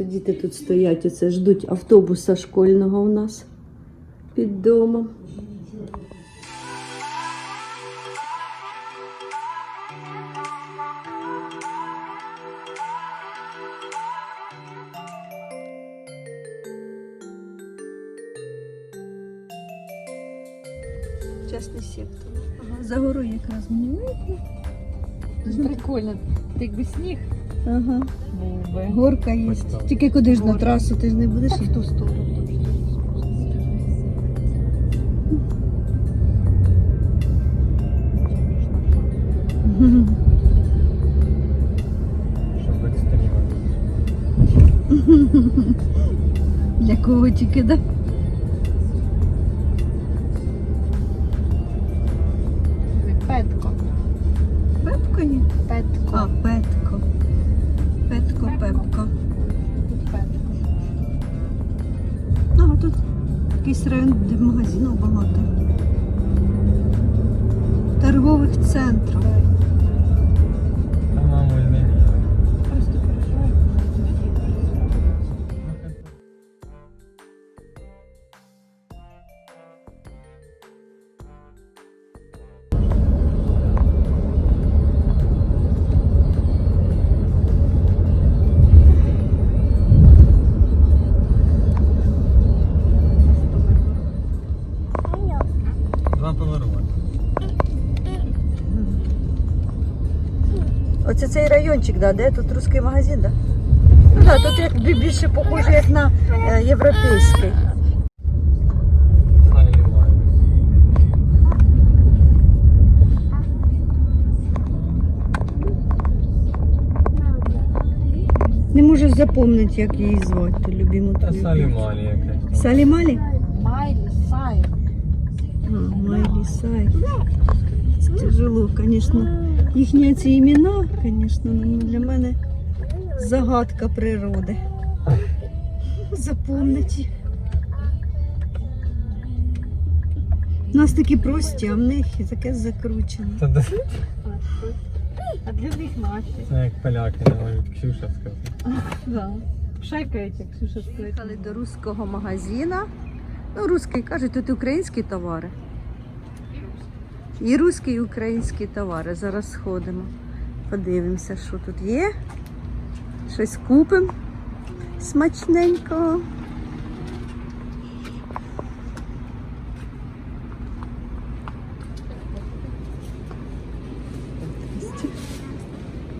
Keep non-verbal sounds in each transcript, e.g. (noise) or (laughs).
То діти тут стоять, оце ждуть автобуса школьного у нас під домом. Частний сектор. Ага, за горою якраз мені видно. Прикольно. Ти якби сніг Ага. Би. Горка є. Тільки куди ж на трасу, ти ж не будеш В ту сторону. Для кого тільки да? Торгових райончик, да, де тут русський магазин, да? Ну да, тут як більше похоже, як на е, європейський. Не можу запам'ятати, як її звати, любиму Та твою. салімалі якась. Салімалі? Майлі, Сай. А, Майли Сай. Тяжело, звісно. Їхні ці імена, звісно, ну, для мене загадка природи. Запомнити. У нас такі прості, а в них таке закручене. А для них наші. Це як поляки, навіть Ксюша сказала. Да. Шайкають, як Ксюша сказала. Приїхали до руського магазина. Ну, русський кажуть, тут українські товари. І русські, і українські товари. Зараз сходимо. Подивимося, що тут є. Щось купимо смачненького.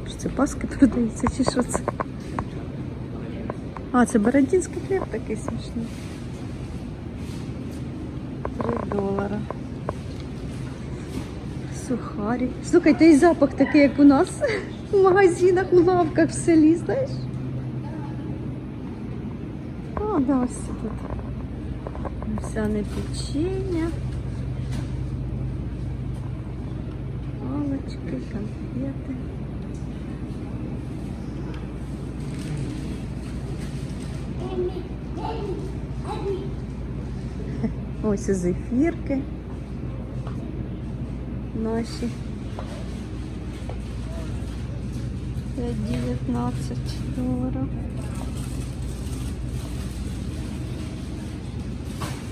Що це паски продаються, чи що це? А, це бородінський хліб такий смачний. Три долара. Сухарі. Слухайте, і запах такий, як у нас в магазинах, у лавках в селі, знаєш? О, да, ось тут. Овсяне печення. Палочки, конфети. Ось зефірки наші. 19 доларів.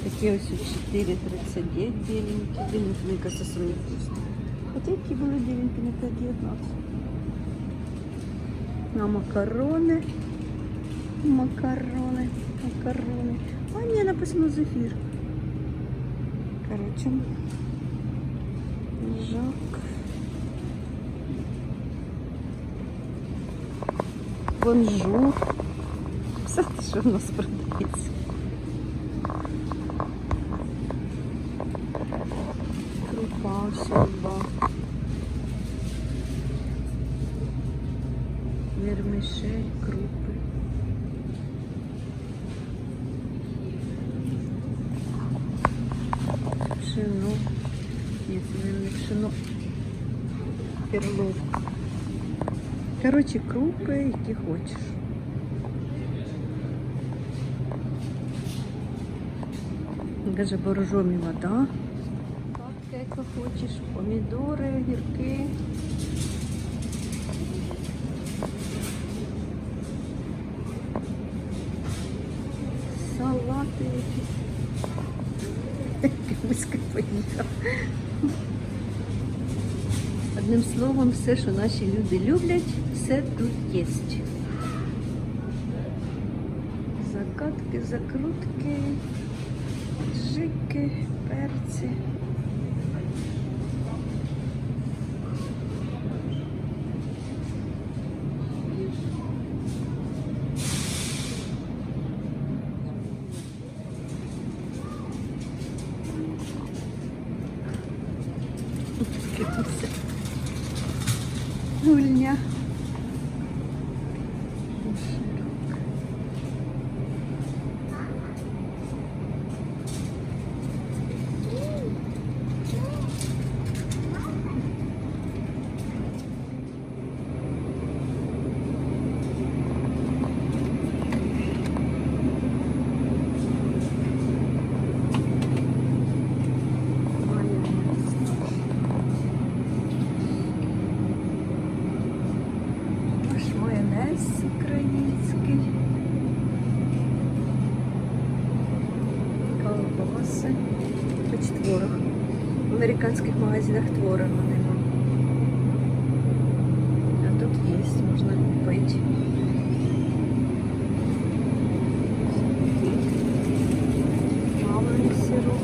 Такі ось у 4,39 біленькі. Біленькі, мені кажется, самі вкусні. Хоча які були біленькі на 5,19. А макарони. Макарони. Макарони. А ні, написано зефір. Короче. Жак. Бонжур. Все що в нас продається. Крупа, шуба. Вермишель, крупи. Перловка. Коротше, крупи, які хочеш. Даже боржомі вода. Капка, яка хочеш, помідори, огірки. (laughs) Кузька поїхав. Одним словом, все, що наші люди люблять, все тут є. Закатки, закрутки, жики, перці. Американських магазинах нема. А тут є, можна купити. Маминий сирок.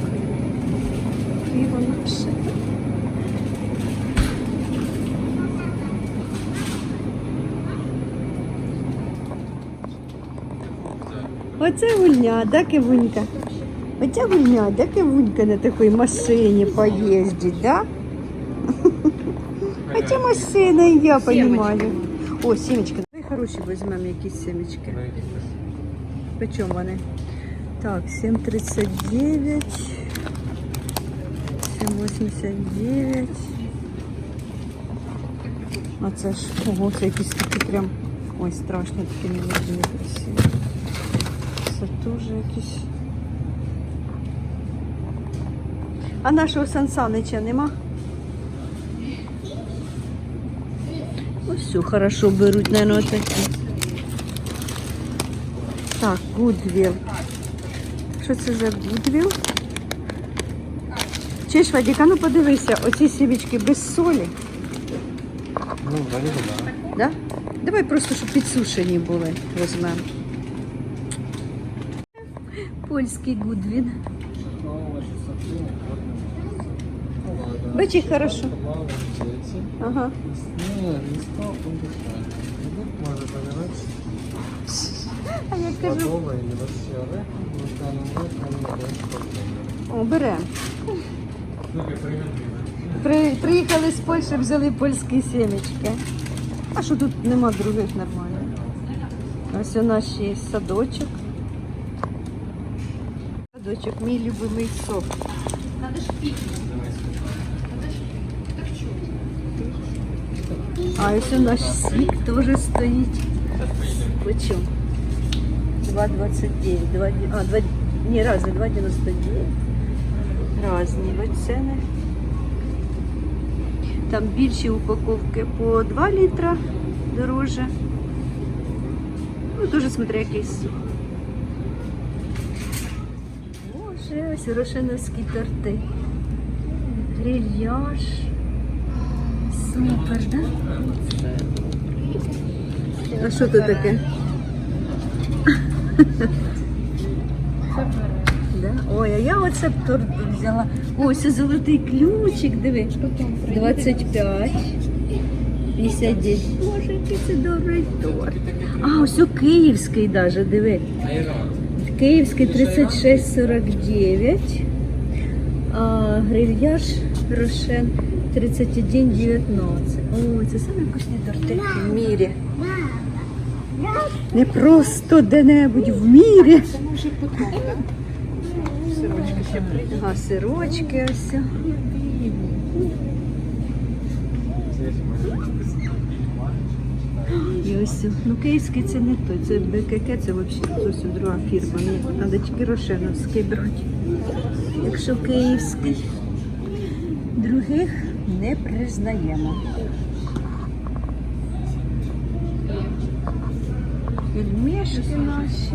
Оце гульня, да, кивунька? Оця гульня, да, кивунька на такій машині поїздить, да? Оця машина, я розумію. О, сімечки. Давай хороші візьмемо якісь сімечки. По чому вони? Так, 7,39. 7,89. А це ж, ого, це якісь такі прям, ой, страшно, такі не дуже некрасиві. Це теж якісь. А нашого Сансанича нема? Ось все, хорошо беруть, наверное, такі. Так, Гудвіл. Що це за Гудвіл? Чиш, Вадіка, ну подивися, оці сімечки без солі. Ну, вроде да. Да? Давай просто, щоб підсушені були, візьмемо. Польський Гудвін. Бачи, хорошо. Ага. А я кажу, о, беремо. При, приїхали з Польщі, взяли польські сімечки. А що тут нема других нормальних? Ось у нас ще є садочок. Садочок, мій любимий сок. А ось наш сік теж стоїть. Почем? 2,29. 2, а, 2, не, разные, 2,99. Разні ціни. Там більші упаковки по 2 літра дороже. Ну, дуже смотря якийсь сік. Боже, ось рошеновські торти. Грильяж. Супер, да? А що тут таке? Ой, а я оце торт взяла. Ось золотий ключик, диви. 25. 59. Боже, який це добрий торт. А, ось у київський даже, диви. Київський 36,49. А грильяж Рошен 31,19. Ой, це самі вкусні торти в мірі. Не просто де-небудь в мірі. Сирочки ще прийде. Ага, сирочки ось. І ось, ну київський це не той, це БКК, це взагалі зовсім друга фірма. Ні, треба тільки Рошеновський брати. Якщо київський, других не признаємо. Пельмешки наші.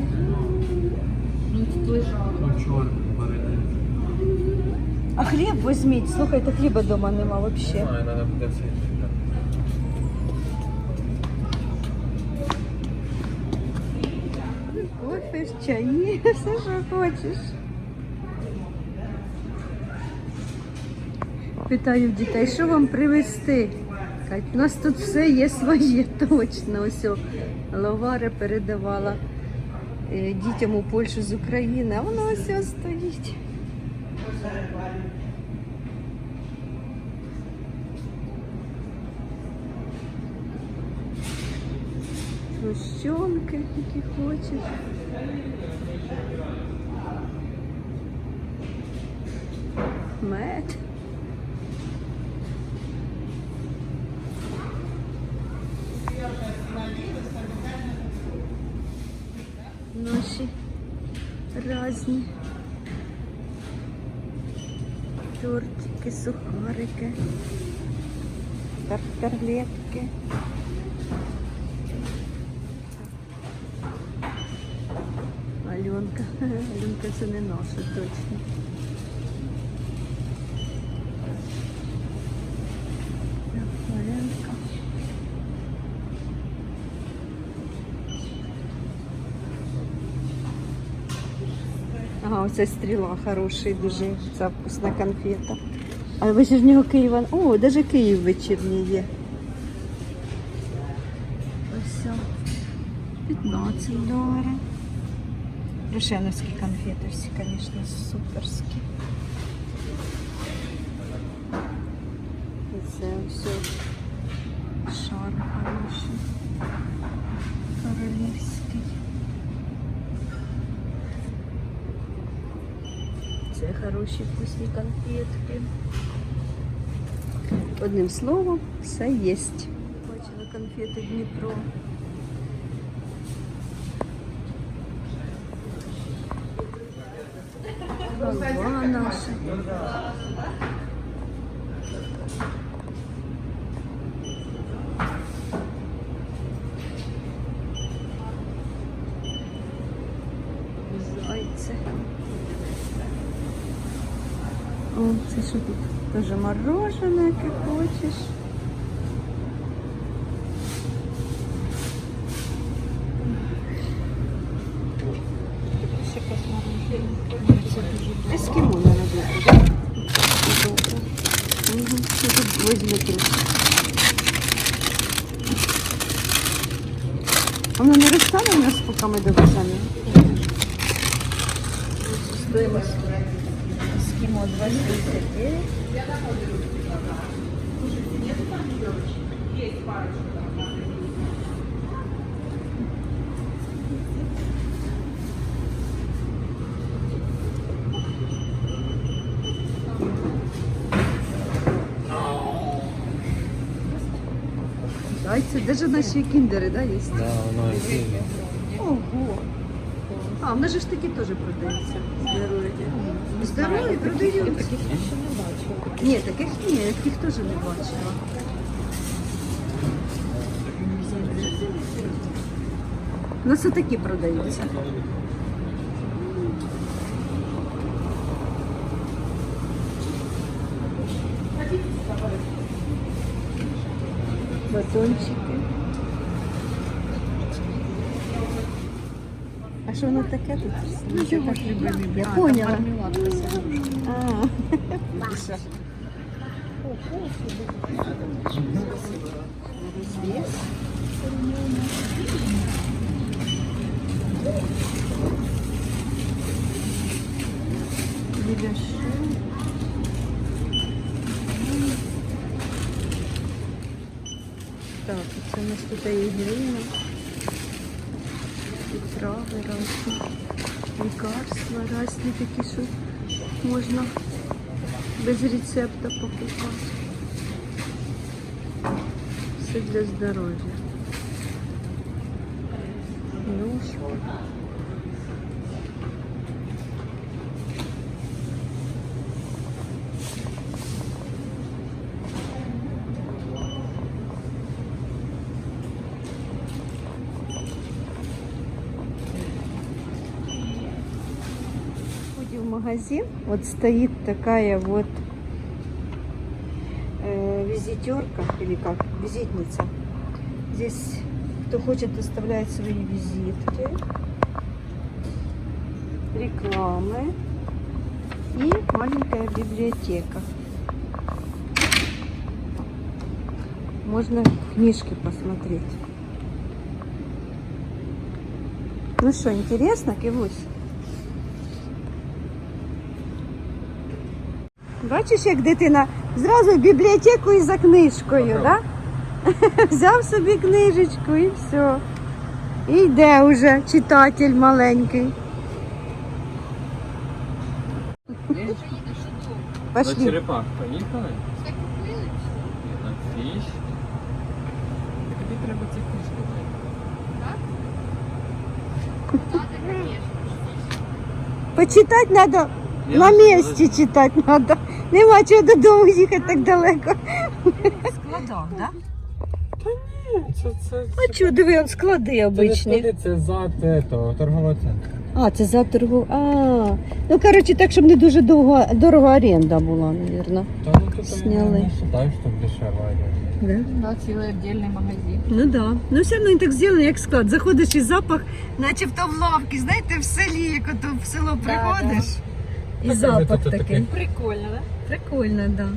Ну, чорт, бери. А хліб візьміть, слухайте, хліба вдома нема взагалі. Знаю, треба буде це. Кофе, чаї, (laughs) все, що хочеш. Питаю дітей, що вам привезти? Кажуть, у нас тут все є своє, (laughs) точно. Ось о, Ловари передавала е, дітям у Польщу з України, а воно ось стоїть. Гущонки, які хочеш. Мед. Сухарики, тартарлетки. Альонка. (laughs) Альонка це не наша точно. Ага, оця стріла хороший, дуже ця вкусна конфета. А вечірнього Києва. О, навіть Київ вечірній є. Ось. 15 доларів. Рошеновські конфети всі, звісно, суперські. Це все шар хороший. Королівський. Це хороші вкусні конфетки. Одним словом, все є. Бачила конфети Дніпро. Зайце. О, це що тут? Тоже мороженое, яке хочеш. Ескімо на роботу. Добре. Угу. Що тут возьми трохи. Воно не розтане у нас, поки ми довеземо? Стоїмость ескімо 29. Зайці, даже наші кіндери, да, є? Да, воно є. Ого. А, в нас же ж такі теж продаються. Здорові. Здорові продаються. Таких я ще не бачила. Ні, таких ні, я таких теж не бачила. У нас такі продаються. Батончики. А що воно таке тут? Ну, його ж любимий. Я А, там поняла. мармеладка сама. А, Миша. Вес. Біляши. Так, це у нас тут і глина, і трави різні, лікарства різні такі, що можна без рецепта покупати. Все для здоров'я. Ножки. Магазин. Вот стоит такая вот э, визитерка или как визитница. Здесь кто хочет оставляет свои визитки, рекламы и маленькая библиотека. Можно книжки посмотреть. Ну що, інтересно, Кивусь? Бачиш, як дитина зразу в бібліотеку і за книжкою, да? (laughs) Взяв собі книжечку і все. І йде уже читатель маленький. На черепах поїхали? Ні, на фіш. Тобі треба ці книжки знайти. Почитати треба на місці читати треба. Нема чого додому їхати так далеко. Складав, так? Це, це, А чого, диви, он склади це обичні. склади, це за торгового центру. А, це за торгу. А, ну коротше, так, щоб не дуже довго, дорога оренда була, мабуть. Та ну тут Сняли. не вважаю, що дешево. Да? Да, цілий віддільний магазин. Ну да. Ну все одно він так зроблений, як склад. Заходиш і запах, начебто в лавки, знаєте, в селі, як ото в село Да, приходиш. І Так, запах такий. Прикольно, да? Прикольно, да.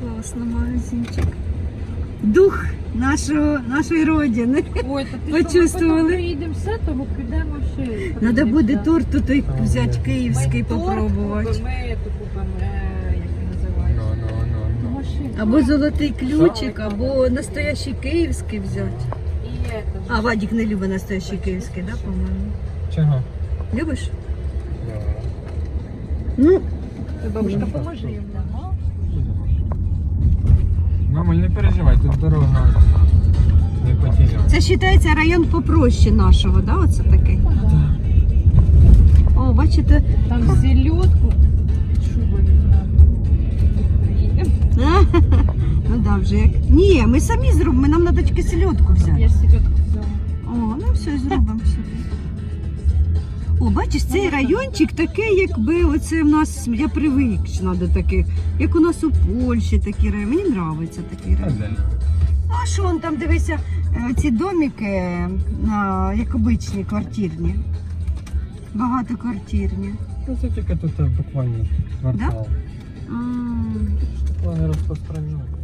Класно, магазинчик. Дух нашого, нашої родини. Ой, то ти Почувствували? ми приїдемо все, тому підемо ще. Треба буде торт тут той взяти київський попробувати. Ми ту купимо, е, як він називається. Ну, ну, ну. Машину. Або золотий ключик, або настоящий київський взяти. І это ж. А, Вадик не любить настоящий київський, да, по-моєму? Чого? Любиш? Да. Ну, бабушка, поможи їм. Ага. Мама, не переживай, тут дорога не потеряла. це вважається район попроще нашого, да, оце такий? О, бачите, Там селедку. Шубу візьмемо. Приїдемо. (laughs) ну да, вже як. Ні, ми самі зробимо, нам треба тільки сельодку взяти. Я селедку О, бачиш, цей райончик такий, якби оце в нас, я привична до таких, як у нас у Польщі такі райони. Мені подобається такий район. А що он там, дивися, е, ці домики, як обичні квартирні. Багатоквартирні. Ну, це тільки тут е, буквально квартал. М. Плани розпространяють.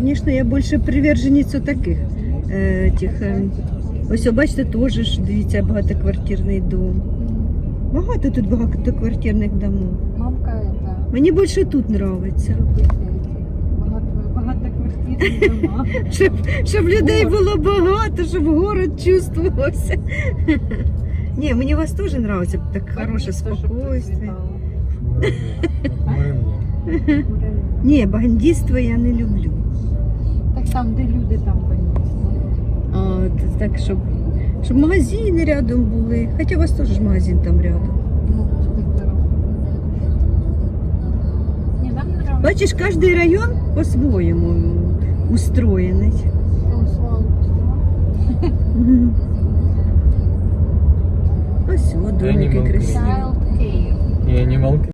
Звісно, я більше привержениця таких. Е, тих, е, ось, бачите, теж дивіться, багатоквартирний дом. Багато тут багатоквартирних домів. Мамка это, Мені більше тут подобається. багатоквартирні дома. (laughs) Щоб, щоб людей було багато, щоб город чувствувався. Ні, мені вас теж подобається так хороше спокійствие. Ні, бандитство я не люблю. Там, де люди, там. А, так, щоб, щоб магазини рядом були. Хоча у вас теж магазин там рядом. Ну. Бачиш, кожен район по-своєму устроєний. Ось о, домики красиві. Анімалки